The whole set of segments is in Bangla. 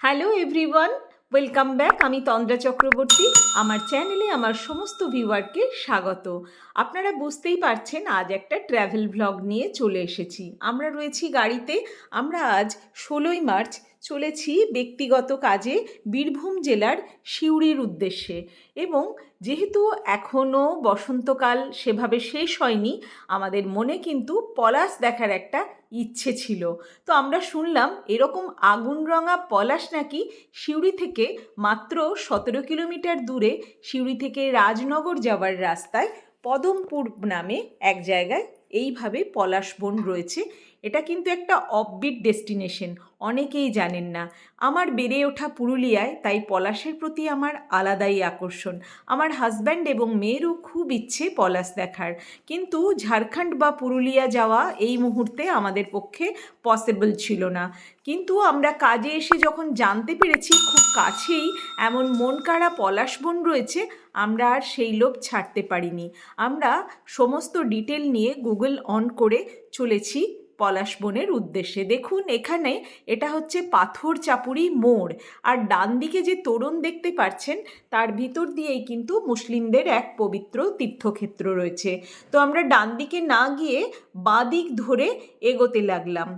হ্যালো এভরিওয়ান ওয়েলকাম ব্যাক আমি তন্দ্রা চক্রবর্তী। আমার চ্যানেলে আমার সমস্ত ভিউয়ারকে স্বাগত। আপনারা বুঝতেই পারছেন, আজ একটা ট্র্যাভেল ভ্লগ নিয়ে চলে এসেছি। আমরা রয়েছি গাড়িতে। আমরা আজ ষোলোই মার্চ চলেছি ব্যক্তিগত কাজে বীরভূম জেলার সিউড়ির উদ্দেশ্যে। এবং যেহেতু এখনও বসন্তকাল সেভাবে শেষ হয়নি, আমাদের মনে কিন্তু পলাশ দেখার একটা ইচ্ছে ছিল। তো আমরা শুনলাম এরকম আগুনরঙা পলাশ নাকি সিউড়ি থেকে মাত্র সতেরো কিলোমিটার দূরে সিউড়ি থেকে রাজনগর যাওয়ার রাস্তায় পদমপুর নামে এক জায়গায় এইভাবে পলাশ বন রয়েছে। এটা কিন্তু একটা অফবিট ডেস্টিনেশন অনেকেই জানেন না। আমার বেড়ে ওঠা পুরুলিয়ায় তাই পলাশের প্রতি আমার আলাদাই আকর্ষণ। আমার হাজব্যান্ড এবং মেয়েরও খুব ইচ্ছে পলাশ দেখার। কিন্তু ঝাড়খণ্ড বা পুরুলিয়া যাওয়া এই মুহূর্তে আমাদের পক্ষে পসিবল ছিল না। কিন্তু আমরা কাজে এসে যখন জানতে পেরেছি খুব কাছেই এমন মন কাড়া পলাশ বন রয়েছে, আমরা আর সেই লোভ ছাড়তে পারিনি। আমরা সমস্ত ডিটেল নিয়ে গুগল অন করে চলেছি পলাশ বনের উদ্দেশ্যে। দেখুন, এখানে এটা হচ্ছে পাথর চাপুরি মোড়। আর ডান দিকে যে তোরণ দেখতে পাচ্ছেন, তার ভিতর দিয়েই কিন্তু মুসলিমদের এক পবিত্র তীর্থক্ষেত্র রয়েছে। তো আমরা ডান দিকে না গিয়ে বাঁ দিক ধরে এগোতে লাগলাম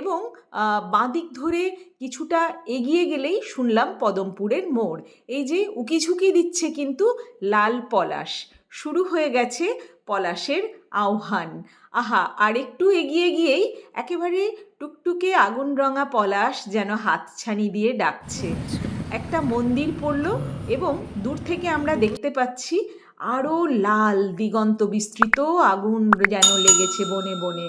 এবং বাঁদিক ধরে কিছুটা এগিয়ে গেলেই শুনলাম পদমপুরের মোড়। এই যে উকিঝুঁকি দিচ্ছে কিন্তু লাল পলাশ। শুরু হয়ে গেছে পলাশের আহ্বান। আহা, আরেকটু এগিয়ে গিয়েই একেবারে টুকটুকে আগুন রঙা পলাশ যেন হাতছানি দিয়ে ডাকছে। একটা মন্দির পড়ল এবং দূর থেকে আমরা দেখতে পাচ্ছি আরও লাল দিগন্ত বিস্তৃত আগুন যেন লেগেছে বনে বনে।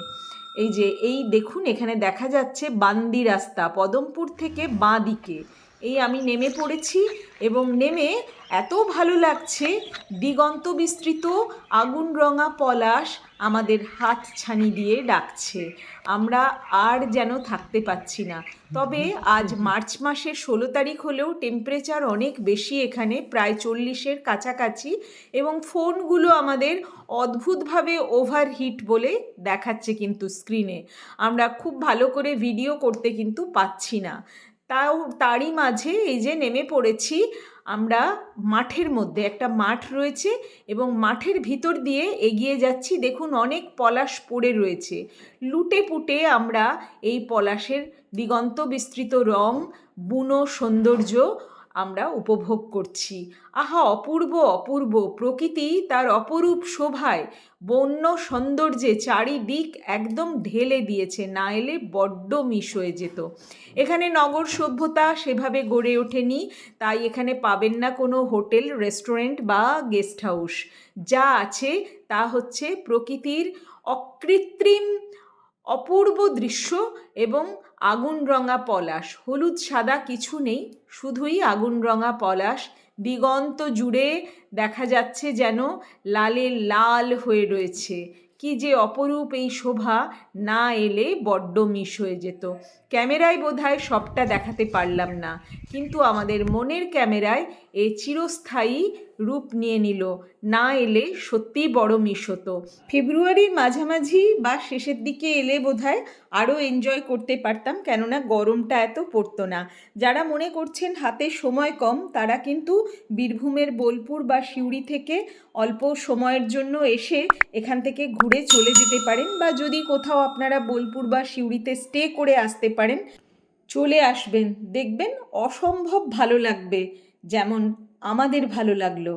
এই যে, এই দেখুন, এখানে দেখা যাচ্ছে বান্দি রাস্তা পদমপুর থেকে বাঁ দিকে। এই আমি নেমে পড়েছি এবং নেমে এত ভালো লাগছে, দিগন্ত বিস্তৃত আগুন রঙা পলাশ আমাদের হাত ছানি দিয়ে ডাকছে। আমরা আর যেন থাকতে পাচ্ছি না। তবে আজ মার্চ মাসের ষোলো তারিখ হলেও টেম্পারেচার অনেক বেশি এখানে, প্রায় চল্লিশের কাছাকাছি এবং ফোনগুলো আমাদের অদ্ভুতভাবে ওভারহিট বলে দেখাচ্ছে কিন্তু স্ক্রিনে আমরা খুব ভালো করে ভিডিও করতে কিন্তু পাচ্ছি না। তাও তারই মাঝে এই যে নেমে পড়েছি আমরা মাঠের মধ্যে, একটা মাঠ রয়েছে এবং মাঠের ভিতর দিয়ে এগিয়ে যাচ্ছি। দেখুন অনেক পলাশ পড়ে রয়েছে। লুটে পুটে আমরা এই পলাশের দিগন্ত বিস্তৃত রং, বুনো সৌন্দর্য আমরা উপভোগ করছি। আহা, অপূর্ব অপূর্ব। প্রকৃতি তার অপরূপ শোভায় বন্য সৌন্দর্যে চারিদিক একদম ঢেলে দিয়েছে, না এলে বড্ড মিস হয়ে যেত। এখানে নগর সভ্যতা সেভাবে গড়ে ওঠেনি, তাই এখানে পাবেন না কোনো হোটেল, রেস্টুরেন্ট বা গেস্ট হাউস। যা আছে তা হচ্ছে প্রকৃতির অকৃত্রিম অপূর্ব দৃশ্য এবং আগুন রঙা পলাশ। হলুদ, সাদা কিছু নেই, শুধুই আগুন রঙা পলাশ। দিগন্ত জুড়ে দেখা যাচ্ছে যেন লালে লাল হয়ে রয়েছে। কি যে অপরূপ এই শোভা না এলে বড্ড মিস হয়ে যেত। ক্যামেরায় বোধহয় সবটা দেখাতে পারলাম না। কিন্তু আমাদের মনের ক্যামেরায় এ চিরস্থায়ী রূপ নিয়ে নিল। না এলে সত্যিই বড় মিস হতো ফেব্রুয়ারির মাঝামাঝি বা শেষের দিকে এলে বোধহয় আরও এনজয় করতে পারতাম, কেননা গরমটা এত পড়তো না। যারা মনে করছেন হাতে সময় কম, তারা কিন্তু বীরভূমের বোলপুর বা সিউড়ি থেকে অল্প সময়ের জন্য এসে এখান থেকে ঘুরে চলে যেতে পারেন বা যদি কোথাও আপনারা বোলপুর বা সিউড়িতে স্টে করে আসতে পারেন, চলে আসবেন। দেখবেন অসম্ভব ভালো লাগবে। যেমন আমাদের ভালো লাগল।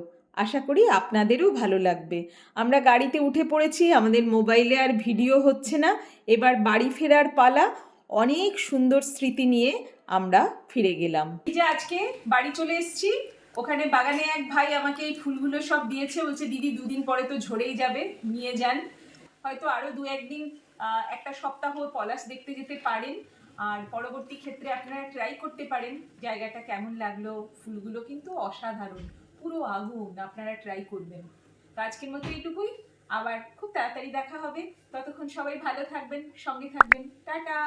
আশা করি আপনাদেরও ভালো লাগবে। আমরা গাড়িতে উঠে পড়েছি, আমাদের মোবাইলে আর ভিডিও হচ্ছে না। এবার বাড়ি ফেরার পালা, অনেক সুন্দর স্মৃতি নিয়ে আমরা ফিরে গেলাম। এই যে আজকে বাড়ি চলে এসেছি, ওখানে বাগানে এক ভাই আমাকে এই ফুলগুলো সব দিয়েছে। বলছে, দিদি, দুদিন পরে তো ঝরেই যাবে, নিয়ে যান। হয়তো আরও দু একদিন একটা সপ্তাহ পলাশ দেখতে যেতে পারেন। আর পরবর্তী ক্ষেত্রে আপনারা ট্রাই করতে পারেন, জায়গাটা কেমন লাগল, ফুলগুলো কিন্তু অসাধারণ, পুরো আগুন আপনারা ট্রাই করবেন। তো আজকের মতো এইটুকুই, আবার খুব তাড়াতাড়ি দেখা হবে। ততক্ষণ সবাই ভালো থাকবেন, সঙ্গে থাকবেন। টাটা!